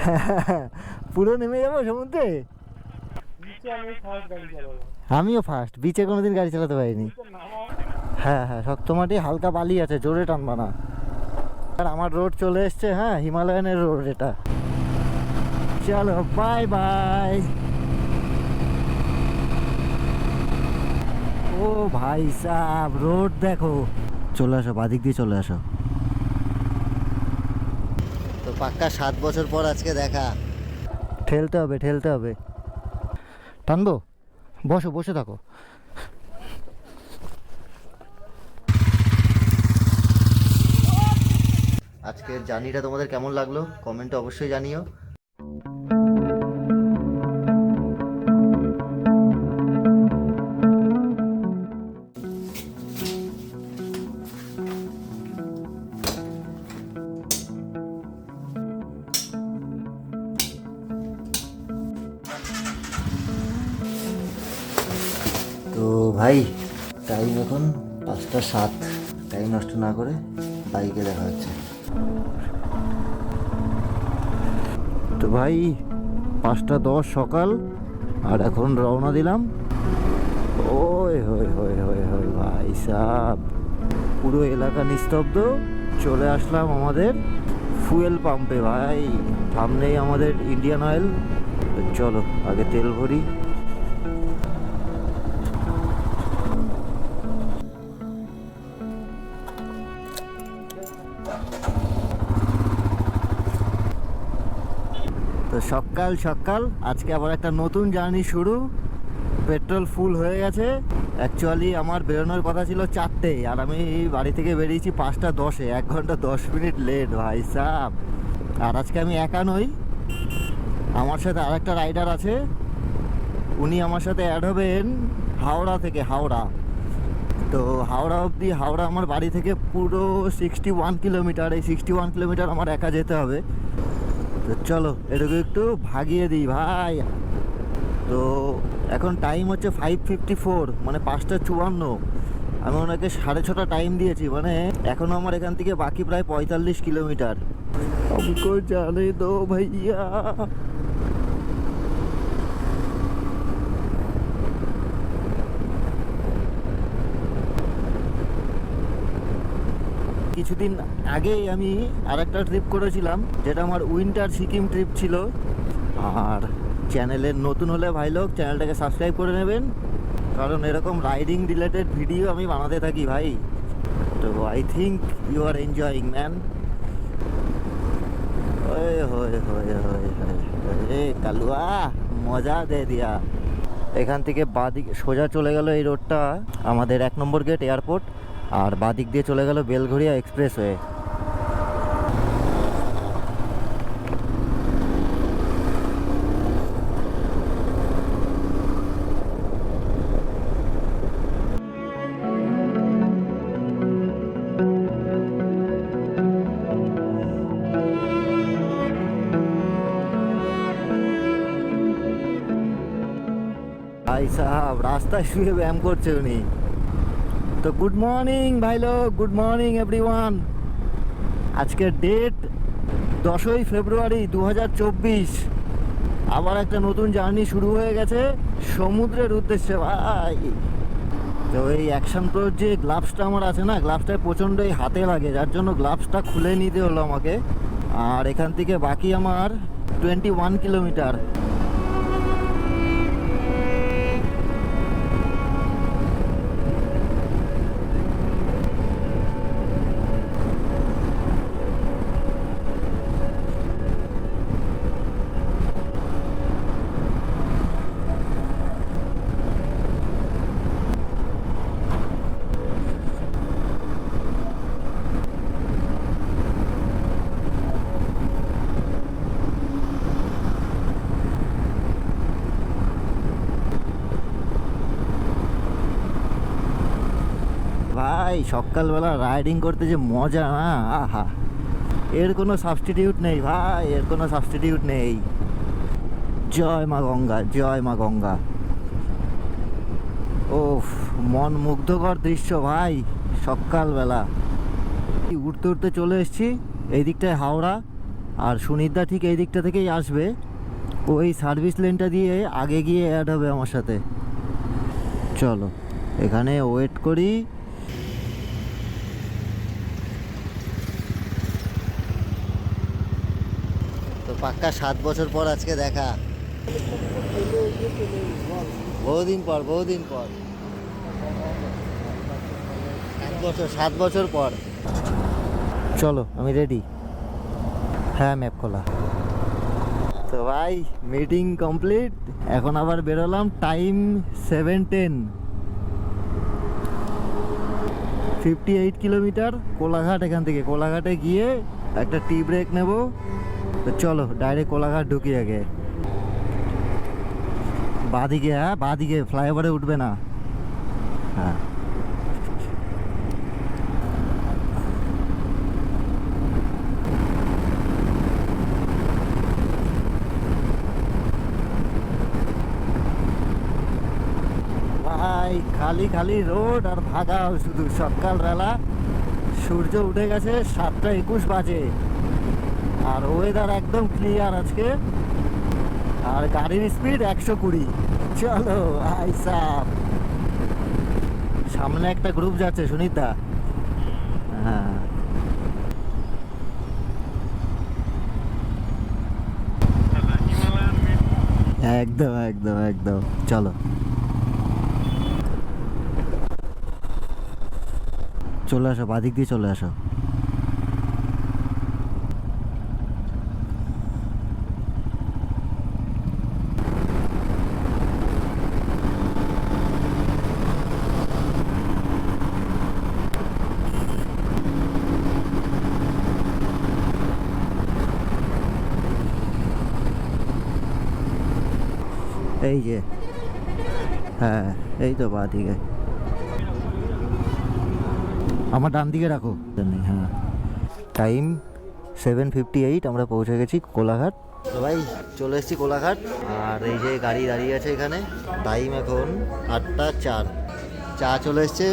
পুরো নেমে যাব সমুদ্রে? আমিও ফার্স্ট বিচে কোনোদিন গাড়ি চালাতে পারিনি। হ্যাঁ হ্যাঁ শক্ত মাটি হালকা বালি আছে, জোরে টানবা না। আর আমার রোড চলে এসছে হ্যাঁ হিমালয়ানের রোড এটা। চলো বাই বাই ও ভাই সাহ রোড দেখো। চলে আসো, বাদিক দিয়ে চলে আসো। পাক্কা সাত বছর পর আজকে দেখা। ঠেলতে হবে ঠেলতে হবে। টানবো? বসো বসে থাকো। আজকের জার্নিটা তোমাদের কেমন লাগল? কমেন্টে অবশ্যই জানিও। সাত। টাইম নষ্ট না করে বাইকে দেখা হচ্ছে। তো ভাই, পাঁচটা দশ সকাল, আর এখন রওনা দিলাম। ওই হই হই হই হই ভাই সাহ পুরো এলাকা নিস্তব্ধ, চলে আসলাম আমাদের ফুয়েল পাম্পে ভাই। সামনেই আমাদের ইন্ডিয়ান অয়েল। চলো, আগে তেল ভরি। সকাল সকাল। আজকে আবার একটা নতুন জার্নি শুরু। পেট্রোল ফুল হয়ে গেছে। অ্যাকচুয়ালি আমার বেরোনোর কথা ছিল চারটে। আর আমি বাড়ি থেকে বেরিয়েছি পাঁচটা দশে। এক ঘণ্টা দশ মিনিট লেট ভাই সাহ আর আজকে আমি একা নই। আমার সাথে আর একটা রাইডার আছে। উনি আমার সাথে অ্যাড হবেন হাওড়া থেকে হাওড়া। তো হাওড়া অবধি হাওড়া আমার বাড়ি থেকে পুরো সিক্সটি ওয়ান কিলোমিটার এই সিক্সটি ওয়ান কিলোমিটার আমার একা যেতে হবে। তো চলো এটুকু একটু ভাগিয়ে দিই ভাই তো এখন টাইম হচ্ছে ফাইভ ফিফটি ফোর মানে পাঁচটা চুয়ান্ন আমি ওনাকে সাড়ে ছটা টাইম দিয়েছি মানে এখনও আমার এখান থেকে বাকি প্রায় পঁয়তাল্লিশ কিলোমিটার हमको जाने दो भैया কিছুদিন আগেই আমি আরেকটা ট্রিপ করেছিলাম, যেটা আমার উইন্টার সিকিম ট্রিপ ছিল। আর চ্যানেলের নতুন হলে ভাই লোক চ্যানেলটাকে সাবস্ক্রাইব করে নেবেন। কারণ এরকম রাইডিং রিলেটেড ভিডিও আমি বানাতে থাকি ভাই। তো I think you are enjoying man কালুয়া, মজা দে দিয়া। এখান থেকে বাদিক সোজা চলে গেল এই রোডটা আমাদের এক নম্বর গেট এয়ারপোর্ট আর বাদিক দিয়ে চলে গেল বেলঘরিয়া এক্সপ্রেস হয়ে ভাই সাহাব, রাস্তায় শুয়ে ব্যায়াম করছে উনি। তো গুড মর্নিং ভাই লোক গুড মর্নিং এভরিওয়ান আজকের ডেট দশই ফেব্রুয়ারি দু হাজার চব্বিশ। আবার একটা নতুন জার্নি শুরু হয়ে গেছে সমুদ্রের উদ্দেশ্যে, ভাই। তো এই অ্যাকশন প্রোর যে গ্লাভসটা আমার আছে না? গ্লাভসটায় প্রচণ্ডই হাতে লাগে, যার জন্য গ্লাভসটা খুলে নিতে হলো আমাকে। আর এখান থেকে বাকি আমার টোয়েন্টি ওয়ান কিলোমিটার ভাই, সকালবেলা রাইডিং করতে যে মজা না আহা। এর কোনো সাবস্টিটিউট নেই ভাই, এর কোনো সাবস্টিটিউট নেই। জয় মা গঙ্গা, জয় মা গঙ্গা। ওফ, মন মুগ্ধকর দৃশ্য ভাই, সকালবেলা। উঠতে উঠতে চলে এসেছি, এই দিকটায় হাওড়া, আর সুনিদা ঠিক এই দিকটা থেকেই আসবে। ওই সার্ভিস লেনটা দিয়ে আগে গিয়ে অ্যাড হবে আমার সাথে। চলো, এখানে ওয়েট করি। পাক্কা সাত বছর পর আজকে দেখা। বহুদিন পর বহুদিন পর। সাত বছর সাত বছর পর। চলো, আমি রেডি হ্যাঁ ম্যাপ খোলা। তো ভাই মিটিং কমপ্লিট এখন আবার বেরোলাম time seven ten fifty eight kilometre Kolaghat এখান থেকে। কোলাঘাটে গিয়ে একটা টি ব্রেক নেব। তো চলো ডাইরেক্ট কোলাঘাট ঢুকি আগে। বাদিকে হ্যাঁ বাদিকে ফ্লাইওভারে উঠবে না। হ্যাঁ। ভাই, খালি খালি রোড আর ভাগাও শুধু সকালবেলা সূর্য উঠে গেছে সাতটা একুশ বাজে। আর ওয়েদার একদম ক্লিয়ার আজকে। আর গাড়ির স্পিড একশো কুড়ি। চলো, ভাই সাহ সামনে একটা গ্রুপ যাচ্ছে, সুনিতা হ্যাঁ। একদম একদম একদম। চলো। চলে আসো, বাদিক দিয়ে চলে আসো এই যে হ্যাঁ এই তো বাদিকে আমার ডান দিকে রাখো। হ্যাঁ। টাইম সেভেন ফিফটি এইট আমরা পৌঁছে গেছি কোলাঘাট। ভাই, চলে এসেছি কোলাঘাট। আর এই যে গাড়ি দাঁড়িয়ে আছে এখানে টাইম এখন আটটা চার। চা চলে এসছে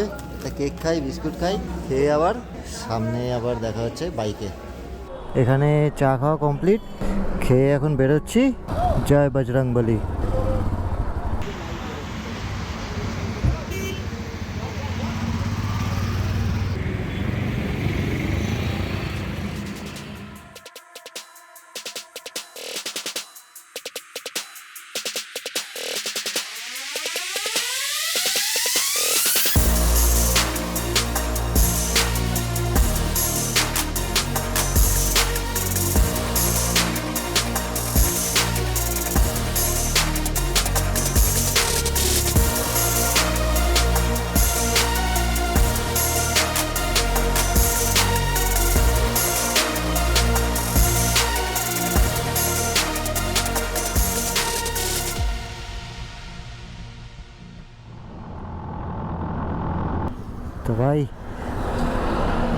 কেক খাই, বিস্কুট খাই, খেয়ে আবার সামনে আবার দেখা হচ্ছে বাইকে এখানে চা খাওয়া কমপ্লিট খেয়ে এখন বেরোচ্ছি। জয় বজরং বলি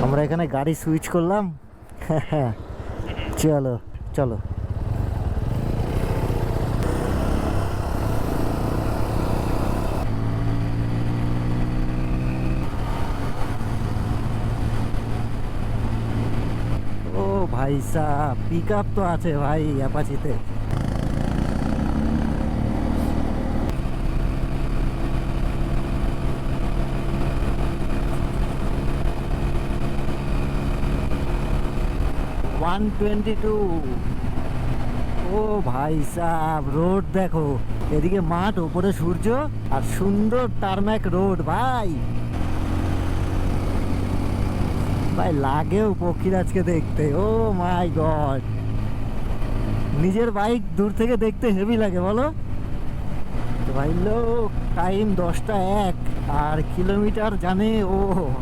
আমরা এখানে গাড়ি সুইচ করলাম। চলো চলো। ও ভাই সাহ পিক আপ তো আছে ভাই অ্যাপাচিতে ওয়ান টোয়েন্টি টু ও ভাই সাহ রোড দেখো। এদিকে মাঠ, ওপরে সূর্য আর সুন্দর টারম্যাক রোড ভাই। ভাই লাগেও পক্ষীরাজকে দেখতে। ও মাই গড নিজের বাইক দূর থেকে দেখতে হেভি লাগে, বলো? ভাই, লোক টাইম দশটা এক, আর কিলোমিটার জানে ও।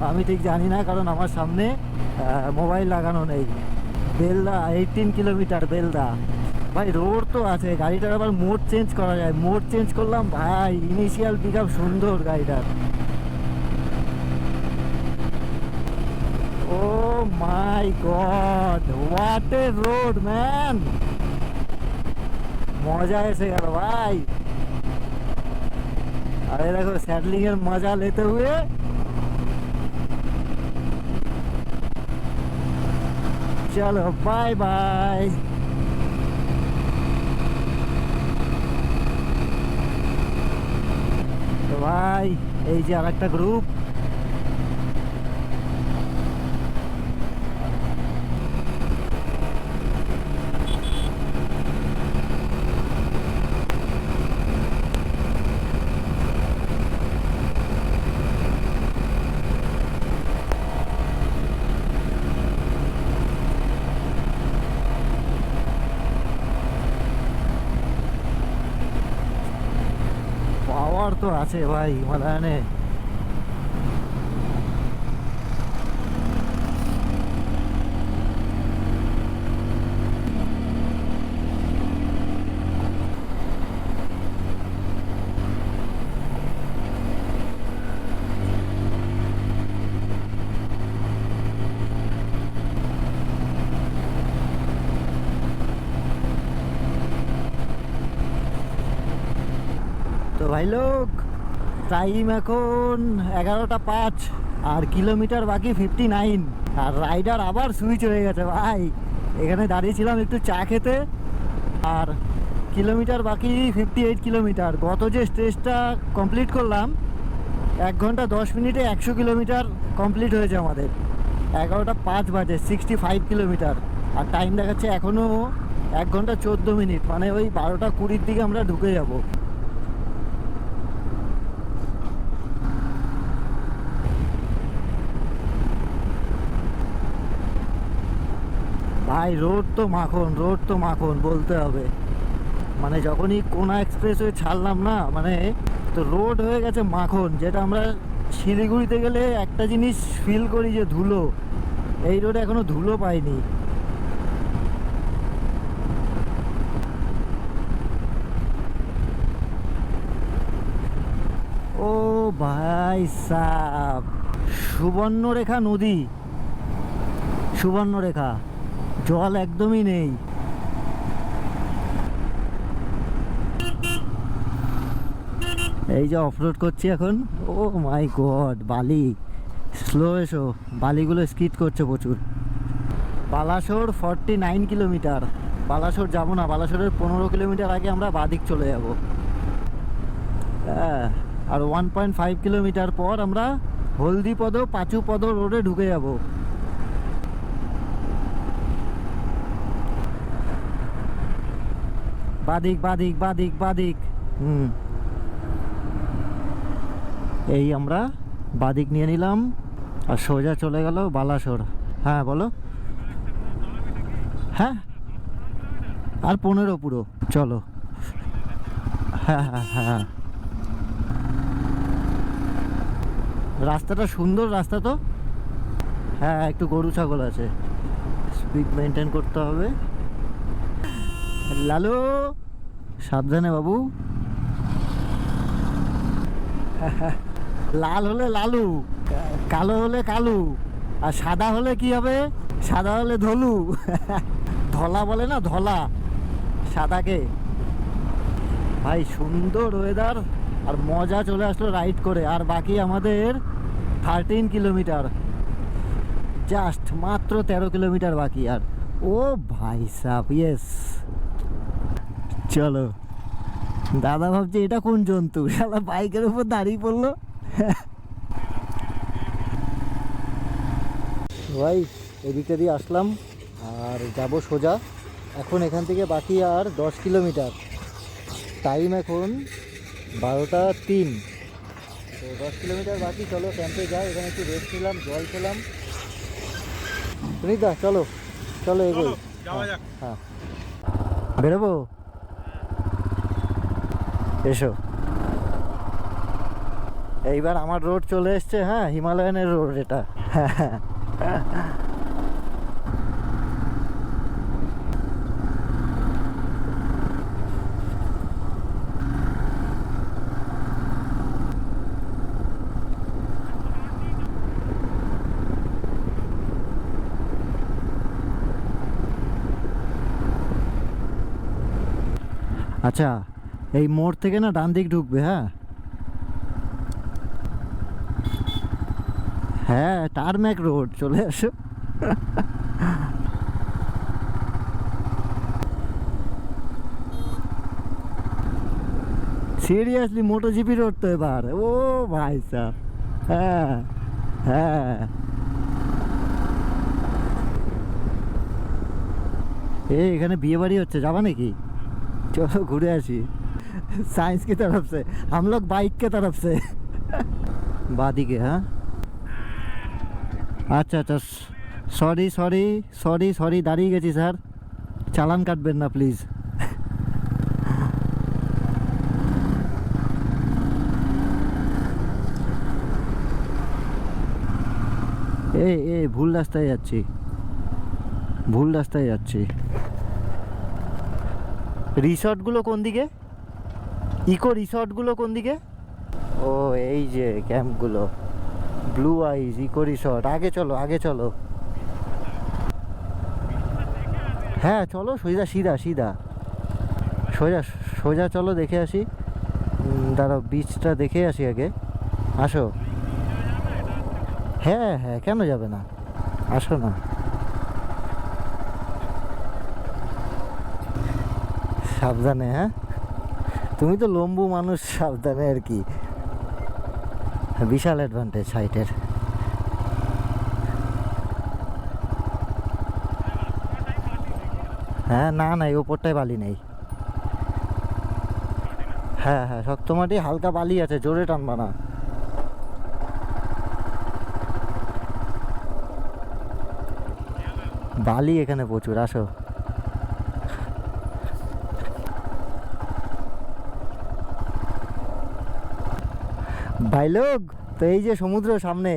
আমি ঠিক জানি না, কারণ আমার সামনে মোবাইল লাগানো নেই। Belda eighteen kilometre Belda. ভাই রোড তো আছে, গাড়িটার আবার মোড চেঞ্জ করা যায়। মোড চেঞ্জ করলাম, ভাই ইনিশিয়াল পিক সুন্দর গাড়িটার। ও my god what a road man মজা এসে গেল, ভাই। আরে দেখো, স্যাডলিং এর মজা লেতে হুয়ে চলো বাই বাই ভাই এই যে আর একটা গ্রুপ পাওয়ার তো আছে ভাই হিমালয়ানে তো ভাই লোক টাইম এখন এগারোটা পাঁচ আর কিলোমিটার বাকি ফিফটি নাইন আর রাইডার আবার সুইচ হয়ে গেছে, ভাই। এখানে দাঁড়িয়েছিলাম একটু চা খেতে। আর কিলোমিটার বাকি ফিফটি এইট কিলোমিটার গত যে স্টেজটা কমপ্লিট করলাম, এক ঘণ্টা দশ মিনিটে একশো কিলোমিটার কমপ্লিট হয়েছে আমাদের। এগারোটা পাঁচ বাজে সিক্সটি ফাইভ কিলোমিটার আর টাইম দেখাচ্ছে এখনও এক ঘণ্টা চোদ্দ মিনিট। মানে ওই বারোটা কুড়ির দিকে আমরা ঢুকে যাব। ভাই, রোড তো মাখন, রোড তো মাখন, বলতে হবে। মানে যখনই কোনা এক্সপ্রেস হয়ে ছাড়লাম না মানে তো রোড হয়ে গেছে মাখন, যেটা আমরা শিলিগুড়িতে গেলে একটা জিনিস ফিল করি যে ধুলো। এই রোডে এখনও ধুলো পাইনি। ও ভাই সাব, সুবর্ণরেখা নদী। সুবর্ণরেখা। জল একদমই নেই। এই যে অফরোড করছি এখন। ও মাই গড বালি। স্লো এসো। বালিগুলো স্কিট করছে প্রচুর। Balasore forty nine kilometre Balasore যাব না, বালাসোরের পনেরো কিলোমিটার আগে আমরা বাদিক চলে যাব। হ্যাঁ আর ওয়ান পয়েন্ট ফাইভ কিলোমিটার পর আমরা হলদিপদ পাঁচুপদ রোডে ঢুকে যাব। বাদিক বাদিক বাদিক বাদিক। হুম। এই আমরা বাদিক নিয়ে নিলাম আর সোজা চলে গেল বালাসোর। হ্যাঁ বলো। হ্যাঁ। আর পনেরো পুরো। চলো। হ্যাঁ হ্যাঁ হ্যাঁ। রাস্তাটা সুন্দর রাস্তা তো। হ্যাঁ একটু গরু ছাগল আছে। স্পিড মেনটেন করতে হবে। লালু, সাবধানে বাবু। লাল হলে লালু, কালো হলে কালু, আর সাদা হলে কি হবে? সাদা হলে ধলু। ধলা বলে না, ধলা। সাদাকে। ভাই, সুন্দর ওয়েদার আর মজা চলে আসলো রাইড করে, আর বাকি আমাদের থার্টিন কিলোমিটার জাস্ট মাত্র তেরো কিলোমিটার বাকি আর। ও ভাই সাহ ইয়েস চলো। দাদা ভাবছে এটা কোন জন্তু? শালা বাইকের উপর দাঁড়িয়ে পড়ল। ভাই এদিকে দিয়ে আসলাম আর যাব সোজা। এখন এখান থেকে বাকি আর দশ কিলোমিটার। টাইম এখন বারোটা তিন। তো দশ কিলোমিটার বাকি চলো ক্যাম্পে যাই। এখানে একটু রেস্ট নিলাম জল খেলাম। সুনীতা চলো চলো এগোই। হ্যাঁ, হ্যাঁ। বেরোবো? এসো। এইবার আমার রোড চলে এসছে হ্যাঁ হিমালয়ানের রোড এটা। আচ্ছা এই মোড় থেকে না ডান দিক ঢুকবে হ্যাঁ? হ্যাঁ টারম্যাক রোড চলে আসো। সিরিয়াসলি মোটো জিপি রোড তো এবার? ও ভাই সাহ। হ্যাঁ হ্যাঁ। এই এখানে বিয়ে বাড়ি হচ্ছে, যাবা নাকি? চলো ঘুরে আসি। साइंस की तरफ से हम लोग बाइक के तरफ से বাদিকে হ্যাঁ আচ্ছা আচ্ছা সরি সরি সরি সরি দাঁড়িয়ে গেছি স্যার চালান কাটবেন না প্লিজ এই এই ভুল রাস্তায় যাচ্ছি ভুল রাস্তায় যাচ্ছি রিসর্টগুলো কোন দিকে ইকো রিসর্টগুলো কোন দিকে? ও, এই যে ক্যাম্পগুলো। Blue eyes, eco resort. আগে চলো আগে চলো। হ্যাঁ চলো, সোজা, সিধা সিধা। সোজা সোজা চলো, দেখে আসি। দাঁড়াও বিচটা দেখে আসি আগে। আসো। হ্যাঁ হ্যাঁ কেন যাবে না? আসো না। সাবধানে হ্যাঁ? তুমি তো লম্বু মানুষ, সাবধানে আর কি। বিশাল অ্যাডভান্টেজ হাইটের হ্যাঁ না নাই ওপরটায় বালি নেই। হ্যাঁ হ্যাঁ শক্ত মাটি, হালকা বালি আছে, জোরে টানবা না। বালি এখানে প্রচুর, আসো। ভাই লোক তো এই যে সমুদ্র সামনে,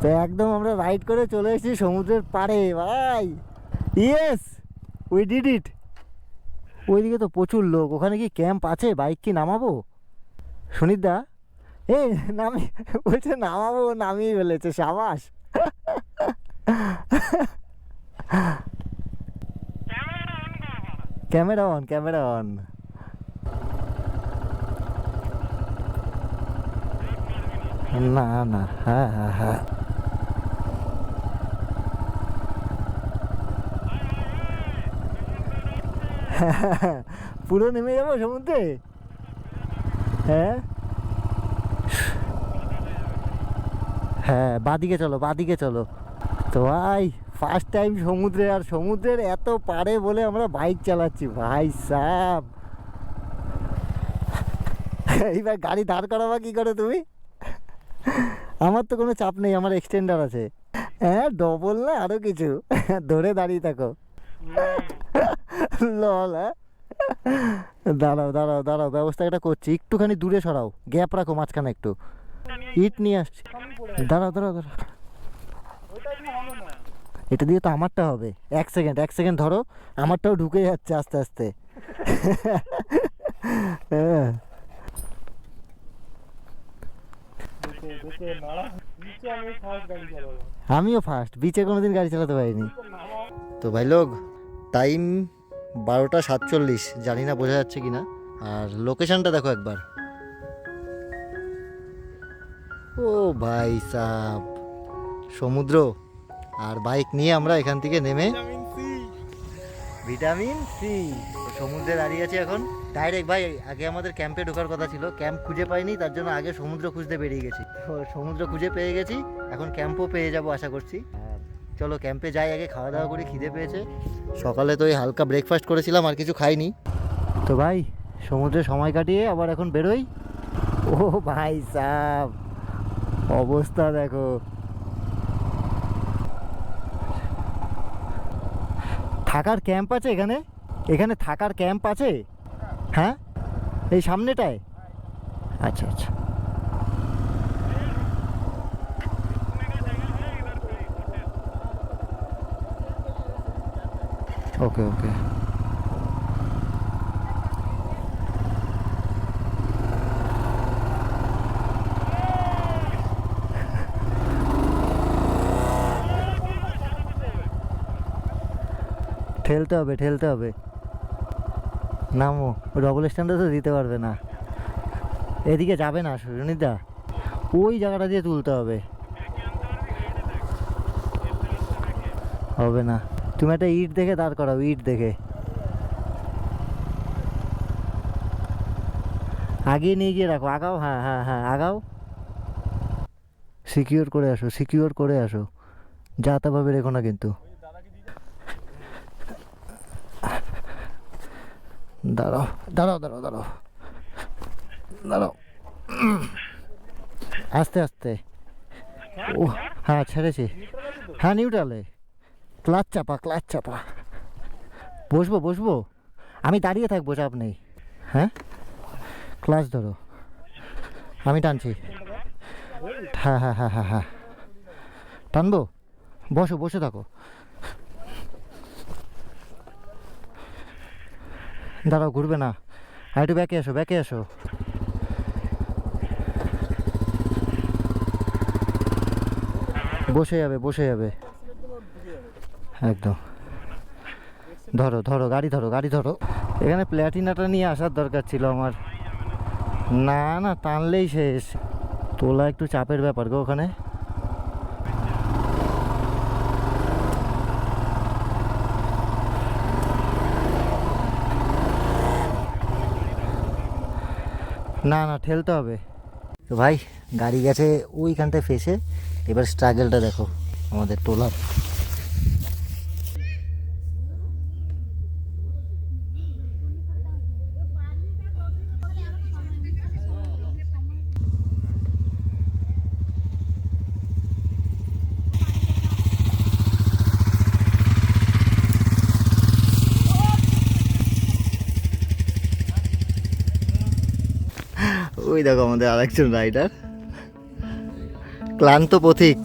তো একদম আমরা রাইড করে চলে এসেছি সমুদ্রের পাড়ে, ভাই। ইয়েস উই ডিড ইট ওইদিকে তো প্রচুর লোক, ওখানে কি ক্যাম্প আছে? বাইক কি নামাবো? সুনিদা এ, নামি, বলছে নামাবো, নামিয়ে ফেলেছে, সাবাস। ক্যামেরা অন ক্যামেরা অন না না হ্যাঁ হ্যাঁ হ্যাঁ। পুরো নেমে যাব সমুদ্রে? হ্যাঁ? হ্যাঁ বাদিকে চলো বাদিকে চলো। তো ভাই ফার্স্ট টাইম সমুদ্রে আর সমুদ্রের এত পারে বলে আমরা বাইক চালাচ্ছি, ভাই সাব। এইবার গাড়ি দাঁড় করাবা কি করে তুমি? আমার তো কোনো চাপ নেই আমার এক্সটেন্ডার আছে। হ্যাঁ ডবল না আরও কিছু। ধরে দাঁড়িয়ে থাকো। লল হ্যাঁ? দাঁড়াও দাঁড়াও দাঁড়াও ব্যবস্থা একটা করছি। একটুখানি দূরে সরাও গ্যাপ রাখো মাঝখানে একটু। ইট নিয়ে আসছি। দাঁড়াও দাঁড়াও দাঁড়াও। এটা দিয়ে তো আমারটা হবে। এক সেকেন্ড এক সেকেন্ড ধরো আমারটাও ঢুকে যাচ্ছে আস্তে আস্তে। হ্যাঁ দেখে দেখে নাড়া নিচে আমি ফার্স্ট গাড়ি চালাবো আমিও ফার্স্ট বিচে কোনোদিন গাড়ি চালাতে পারিনি। তো তো ভাই লোক টাইম বারোটা সাতচল্লিশ জানি না বোঝা যাচ্ছে কি না আর লোকেশনটা দেখো একবার। ও ভাই সাব সমুদ্র। আর বাইক নিয়ে আমরা এখান থেকে নেমে ভিটামিন সি ভিটামিন সি সমুদ্রে দাঁড়িয়ে আছি এখন। ডাইরেক্ট ভাই, আগে আমাদের ক্যাম্পে ঢোকার কথা ছিল। ক্যাম্প খুঁজে পাইনি, তার জন্য আগে সমুদ্র খুঁজতে বেরিয়ে গেছি। সমুদ্র খুঁজে পেয়ে গেছি, এখন ক্যাম্পও পেয়ে যাব আশা করছি। চলো ক্যাম্পে যাই আগে, খাওয়া দাওয়া করে, খিদে পেয়েছে। সকালে তো ওই হালকা ব্রেকফাস্ট করেছিলাম, আর কিছু খাইনি। তো ভাই, সমুদ্রে সময় কাটিয়ে আবার এখন বেরোই। ও ভাই সাব, অবস্থা দেখো। থাকার ক্যাম্প আছে এখানে? এখানে থাকার ক্যাম্প আছে? হ্যাঁ? এই সামনেটায়? আচ্ছা আচ্ছা। ওকে ওকে। ঠেলতে হবে ঠেলতে হবে। নামো। ডবল স্ট্যান্ডে তো দিতে পারবে না। এদিকে যাবে না সুনিতা। ওই জায়গাটা দিয়ে তুলতে হবে। হবে না। তুমি একটা ইট দেখে দাঁড় করাও, ইট দেখে। আগিয়ে নিয়ে গিয়ে রাখো। আগাও হ্যাঁ হ্যাঁ হ্যাঁ আগাও। সিকিউর করে আসো সিকিউর করে আসো। যা তা ভাবে রেখো না কিন্তু। দাঁড়াও দাঁড়াও দাঁড়াও দাঁড়াও। দাঁড়াও। আস্তে আস্তে। ও হ্যাঁ ছেড়েছি। হ্যাঁ নিউট্রালে ক্লাচ চাপা ক্লাচ চাপা। বসবো বসবো? আমি দাঁড়িয়ে থাকব, চাপ নেই। হ্যাঁ? ক্লাচ ধরো। আমি টানছি। হ্যাঁ হ্যাঁ হ্যাঁ হ্যাঁ হ্যাঁ। টানবো? বসো, বসে থাকো। দাঁড়াও ঘুরবে না। আর একটু ব্যাকে এসো ব্যাকে এসো। বসে যাবে বসে যাবে। একদম। ধরো ধরো, গাড়ি ধরো গাড়ি ধরো। এখানে প্ল্যাটিনাটা নিয়ে আসার দরকার ছিল আমার। না না, টানলেই শেষ। তোলা একটু চাপের ব্যাপার গো ওখানে। না না, ঠেলতে হবে। তো ভাই, গাড়ি গেছে ওইখানটায় ফেসে, এবার স্ট্রাগলটা দেখো, আমাদের তোলার ওই দেখো আমাদের আরেকজন রাইডার ক্লান্ত পথিক।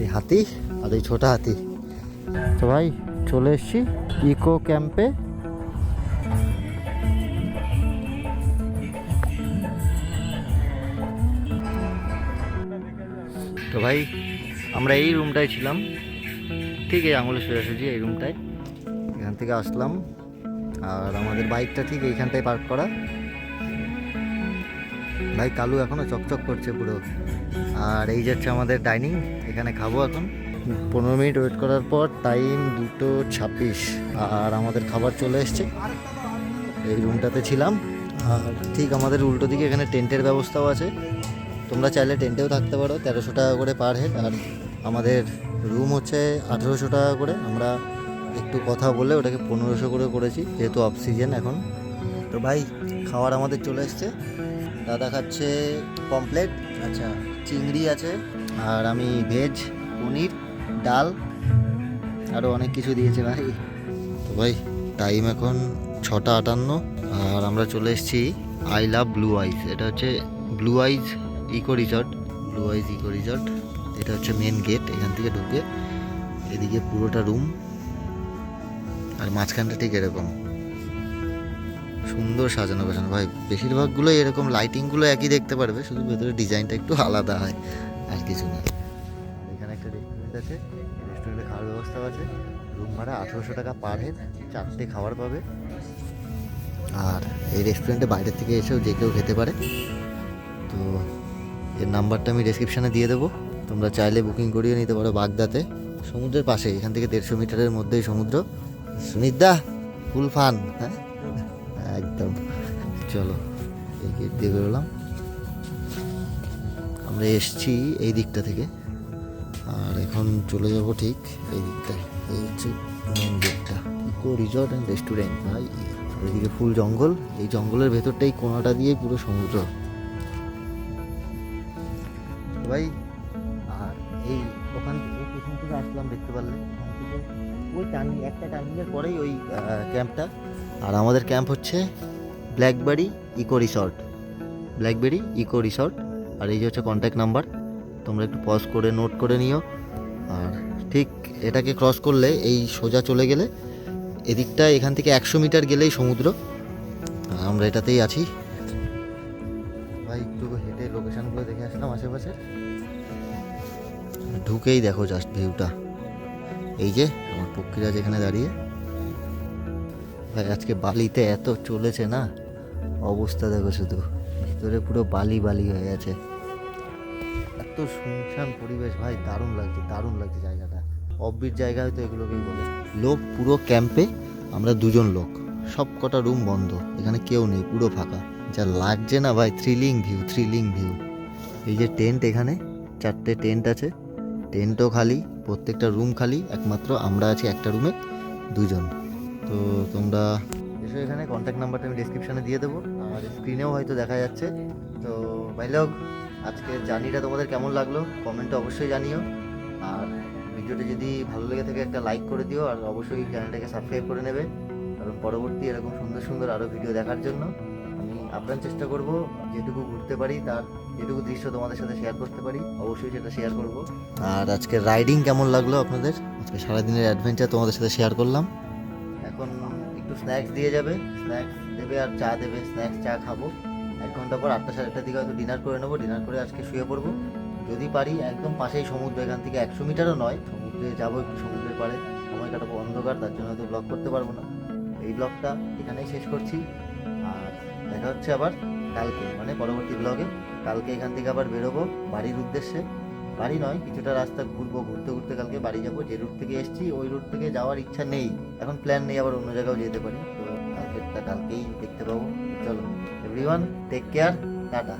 এই হাতি, আর এই ছোটা হাতি। তো ভাই, চলে এসছি ইকো ক্যাম্পে। তো ভাই, আমরা এই রুমটায় ছিলাম। ঠিক এই আঙুলে সোজাসুজি এই রুমটায় এখান থেকে আসলাম। আর আমাদের বাইকটা ঠিক এইখানটায় পার্ক করা। ভাই, কালু এখনও চকচক করছে পুরো। আর এই যাচ্ছে আমাদের ডাইনিং, এখানে খাব এখন। পনেরো মিনিট ওয়েট করার পর টাইম দুটো ছাব্বিশ, আর আমাদের খাবার চলে এসছে। এই রুমটাতে ছিলাম। আর ঠিক আমাদের উল্টো দিকে এখানে টেন্টের ব্যবস্থাও আছে। তোমরা চাইলে টেন্টেও থাকতে পারো, তেরোশো টাকা করে পার হেড। আর আমাদের রুম হচ্ছে আঠেরোশো টাকা করে। আমরা একটু কথা বলে ওটাকে পনেরোশো করে করেছি, যেহেতু অফ সিজন এখন। তো ভাই, খাওয়ার আমাদের চলে এসছে। দাদা খাচ্ছে পমপ্লেট আচ্ছা। চিংড়ি আছে আর আমি ভেজ পনির ডাল আরও অনেক কিছু দিয়েছে ভাই। তো ভাই টাইম এখন ছটা আটান্ন আর আমরা চলে এসেছি আই লাভ ব্লু আইজ এটা হচ্ছে blue eyes eco resort blue eyes eco resort এটা হচ্ছে মেন গেট এখান থেকে ঢুকে এদিকে পুরোটা রুম আর মাঝখানটা ঠিক এরকম। সুন্দর সাজানো গোছানো। ভাই বেশিরভাগগুলো এরকম লাইটিংগুলো একই দেখতে পারবে, শুধু ভেতরে ডিজাইনটা একটু আলাদা হয় আর কিছু না। এখানে একটা রেস্টুরেন্ট আছে রেস্টুরেন্টে খাওয়ার ব্যবস্থাও আছে। রুম ভাড়া আঠেরোশো টাকা পার হেড চারটে খাবার পাবে। আর এই রেস্টুরেন্টে বাইরে থেকে এসেও যে কেউ খেতে পারে। তো এর নাম্বারটা আমি ডেসক্রিপশানে দিয়ে দেবো। তোমরা চাইলে বুকিং করিয়ে নিতে পারো বাগদাতে। সমুদ্রের পাশে, এখান থেকে দেড়শো মিটারের মধ্যেই সমুদ্র। সুনিদা ফুল ফান হ্যাঁ? একদম। চলো এই গেট দিয়ে বেরোলাম আমরা এসছি এই দিকটা থেকে। আর এখন চলে যাব ঠিক এই দিকটায় এই হচ্ছে মেন গেটটা ইকো রিসর্ট অ্যান্ড রেস্টুরেন্ট ভাই? এদিকে ফুল জঙ্গল। এই জঙ্গলের ভেতরটাই কোনাটা দিয়ে পুরো সমুদ্র। ভাই, আর এই ওখান থেকে পেছন থেকে আসলাম দেখতে পারলে। ওই টার্নিং একটা টার্নিংয়ের পরেই ওই ক্যাম্পটা আর আমাদের ক্যাম্প হচ্ছে Blackberry eco resort. Blackberry eco resort. আর এই যে হচ্ছে কন্ট্যাক্ট নাম্বার তোমরা একটু পজ করে নোট করে নিও। আর ঠিক এটাকে ক্রস করলে এই সোজা চলে গেলে এদিকটা এখান থেকে একশো মিটার গেলেই সমুদ্র। আমরা এটাতেই আছি। ভাই, একটু হেঁটে লোকেশানগুলো দেখে আসলাম আশেপাশে ঢুকেই দেখো জাস্ট ভিউটা এই যে, আমার পক্ষীরা যেখানে দাঁড়িয়ে। ভাই, আজকে বালিতে এত চলেছে না? অবস্থা দেখো শুধু। ভিতরে পুরো বালি বালি হয়ে গেছে। এত শুনশান পরিবেশ ভাই, দারুণ লাগছে দারুণ লাগছে জায়গাটা। অফবিট জায়গা হয়তো এগুলোকেই বলে। লোক পুরো ক্যাম্পে আমরা দুজন লোক। সব কটা রুম বন্ধ, এখানে কেউ নেই, পুরো ফাঁকা। যা লাগছে না ভাই থ্রিলিং ভিউ থ্রিলিং ভিউ এই যে টেন্ট এখানে, চারটে টেন্ট আছে। টেন্টও খালি, প্রত্যেকটা রুম খালি, একমাত্র আমরা আছি একটা রুমে দুজন। তো তোমরা এসো এখানে কন্ট্যাক্ট নাম্বারটা আমি ডিসক্রিপশানে দিয়ে দেবো। আর স্ক্রিনেও হয়তো দেখা যাচ্ছে। তো ভাইলগ আজকে জার্নিটা তোমাদের কেমন লাগল? কমেন্টে অবশ্যই জানিও। আর ভিডিওটা যদি ভালো লেগে থাকে, একটা লাইক করে দিও। আর অবশ্যই চ্যানেলটাকে সাবস্ক্রাইব করে নেবে। কারণ পরবর্তী এরকম সুন্দর সুন্দর আরও ভিডিও দেখার জন্য আমি আপ্রাণ চেষ্টা করব। যেটুকু ঘুরতে পারি, তার যেটুকু দৃশ্য তোমাদের সাথে শেয়ার করতে পারি, অবশ্যই সেটা শেয়ার করব। আর আজকে রাইডিং কেমন লাগল আপনাদের? আজকে সারাদিনের অ্যাডভেঞ্চার তোমাদের সাথে শেয়ার করলাম। এখন একটু স্ন্যাক্স দিয়ে যাবে স্ন্যাক্স দেবে আর চা দেবে স্ন্যাক্স চা খাব। এক ঘণ্টা পর আটটা সাড়ে আটটার দিকে হয়তো ডিনার করে নেব ডিনার করে আজকে শুয়ে পড়ব। যদি পারি, একদম পাশেই সমুদ্র, এখান থেকে একশো মিটারও নয়, সমুদ্রে যাব একটু সমুদ্রের পাড়ে। সময় কাটাবো অন্ধকার, তার জন্য হয়তো ব্লগ করতে পারব না। এই ব্লগটা এখানেই শেষ করছি। আর দেখা হচ্ছে আবার কালকে মানে পরবর্তী ব্লগে কালকে এখান থেকে আবার বেরোবো, বাড়ির উদ্দেশ্যে। বাড়ি নয়, কিছুটা রাস্তা ঘুরবো, ঘুরতে ঘুরতে কালকে বাড়ি যাব, যে রুট থেকে এসেছি, ওই রুট থেকে যাওয়ার ইচ্ছা নেই। এখন প্ল্যান নেই, আবার অন্য জায়গাও যেতে পারি। তো কালকেরটা কালকেই দেখতে পাবো। চলো এভরিওয়ান টেক কেয়ার টাটা।